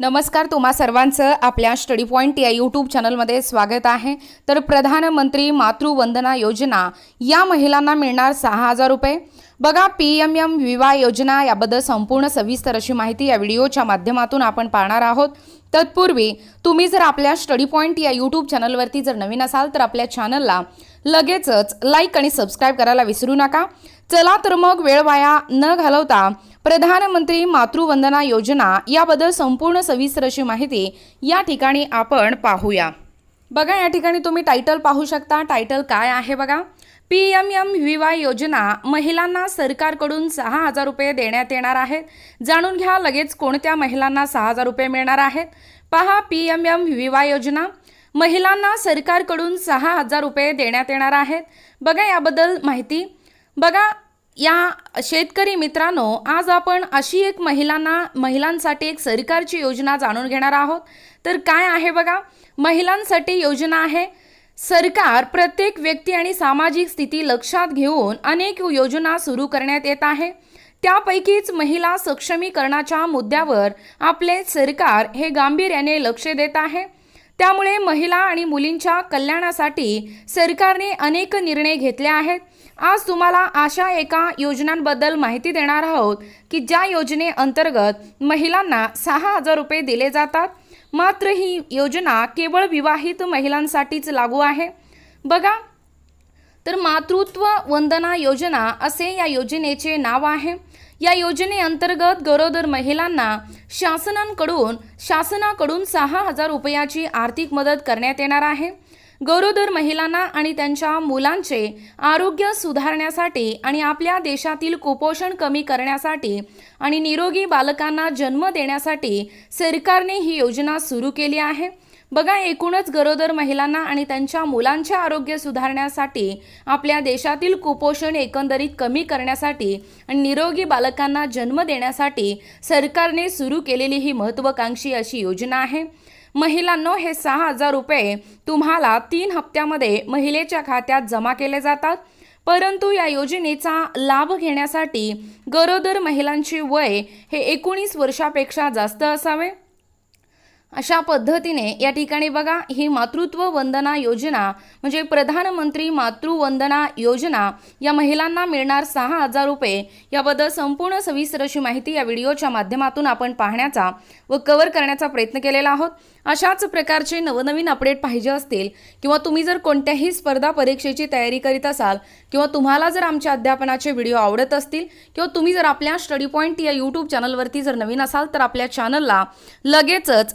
नमस्कार तुम्हा सर्वांचं आपल्या स्टडी पॉईंट या यूट्यूब चॅनलमध्ये स्वागत आहे. तर प्रधानमंत्री मातृवंदना योजना या महिलांना मिळणार सहा हजार रुपये. बघा पी एम एम विवा योजना याबद्दल संपूर्ण सविस्तर अशी माहिती या व्हिडिओच्या माध्यमातून आपण पाहणार आहोत. तत्पूर्वी तुम्ही जर आपल्या स्टडी पॉईंट या यूट्यूब चॅनलवरती जर नवीन असाल तर आपल्या चॅनलला लगेचच लाईक आणि सबस्क्राईब करायला विसरू नका. चला तर मग वेळ वाया न घालवता प्रधानमंत्री मातृवंदना योजना याबद्दल संपूर्ण सविस्तर अशी माहिती या ठिकाणी आपण पाहूया. बघा या ठिकाणी तुम्ही टायटल पाहू शकता. टायटल काय आहे बघा? पी एम एम वाय योजना महिलांना सरकारकडून सहा हजार रुपये देण्यात येणार आहेत. जाणून घ्या लगेच कोणत्या महिलांना सहा हजार रुपये मिळणार आहेत? पहा पी एम एम वाय योजना. महिलांना सरकारकडून सहा हजार रुपये देण्यात येणार आहेत. बघा याबद्दल माहिती. बघा या शेतकरी मित्रांनो आज आपण अशी एक महिलांना महिलांसाठी एक सरकारची योजना जाणून घेणार आहोत. तर काय आहे बघा? महिलांसाठी योजना आहे सरकार प्रत्येक व्यक्ती आणि सामाजिक स्थिती लक्षात घेऊन अनेक योजना सुरू करण्यात येत आहे. त्यापैकीच महिला सक्षमीकरणाच्या मुद्द्यावर आपले सरकार हे गांभीर्याने लक्ष देत आहे. त्यामुळे महिला आणि मुलींच्या कल्याणासाठी सरकारने अनेक निर्णय घेतले आहेत. आज तुम्हाला अशा एका योजनांबद्दल माहिती देणार आहोत की ज्या योजनेअंतर्गत महिलांना सहा हजार रुपये दिले जातात. मात्र ही योजना केवळ विवाहित महिलांसाठीच लागू आहे. बघा तर मातृत्व वंदना योजना असे या योजनेचे नाव आहे. या योजनेअंतर्गत गरोदर महिलांना शासनांकडून शासनाकडून सहा हजार रुपयाची आर्थिक मदत करण्यात येणार आहे. गरोदर महिलांना आणि त्यांच्या मुलांचे आरोग्य सुधारण्यासाठी आणि आपल्या देशातील कुपोषण कमी करण्यासाठी आणि निरोगी बालकांना जन्म देण्यासाठी सरकारने ही योजना सुरू केली आहे. बघा एकूणच गरोदर महिलांना आणि त्यांच्या मुलांचे आरोग्य सुधारण्यासाठी आपल्या देशातील कुपोषण एकंदरीत कमी करण्यासाठी आणि निरोगी बालकांना जन्म देण्यासाठी सरकारने सुरू केलेली ही महत्त्वाकांक्षी अशी योजना आहे. महिलांनो हे सहा हजार रुपये तुम्हाला तीन हप्त्यामध्ये महिलेच्या खात्यात जमा केले जातात. परंतु या योजनेचा लाभ घेण्यासाठी गरोदर महिलांचे वय हे एकोणीस वर्षापेक्षा जास्त असावे. अशा पद्धतीने या ठिकाणी बघा ही मातृत्व वंदना योजना म्हणजे प्रधानमंत्री मातृवंदना योजना या महिलांना मिळणार सहा हजार रुपये याबद्दल संपूर्ण सविस्तर अशी माहिती या व्हिडिओच्या माध्यमातून आपण पाहण्याचा व कव्हर करण्याचा प्रयत्न केलेला आहोत. अशाच प्रकारचे नवनवीन अपडेट पाहिजे असतील किंवा तुम्ही जर कोणत्याही स्पर्धा परीक्षेची तयारी करीत असाल किंवा तुम्हाला जर आमच्या अध्यापनाचे व्हिडिओ आवडत असतील किंवा तुम्ही जर आपल्या स्टडी पॉईंट या यूट्यूब चॅनलवरती जर नवीन असाल तर आपल्या चॅनलला लगेचच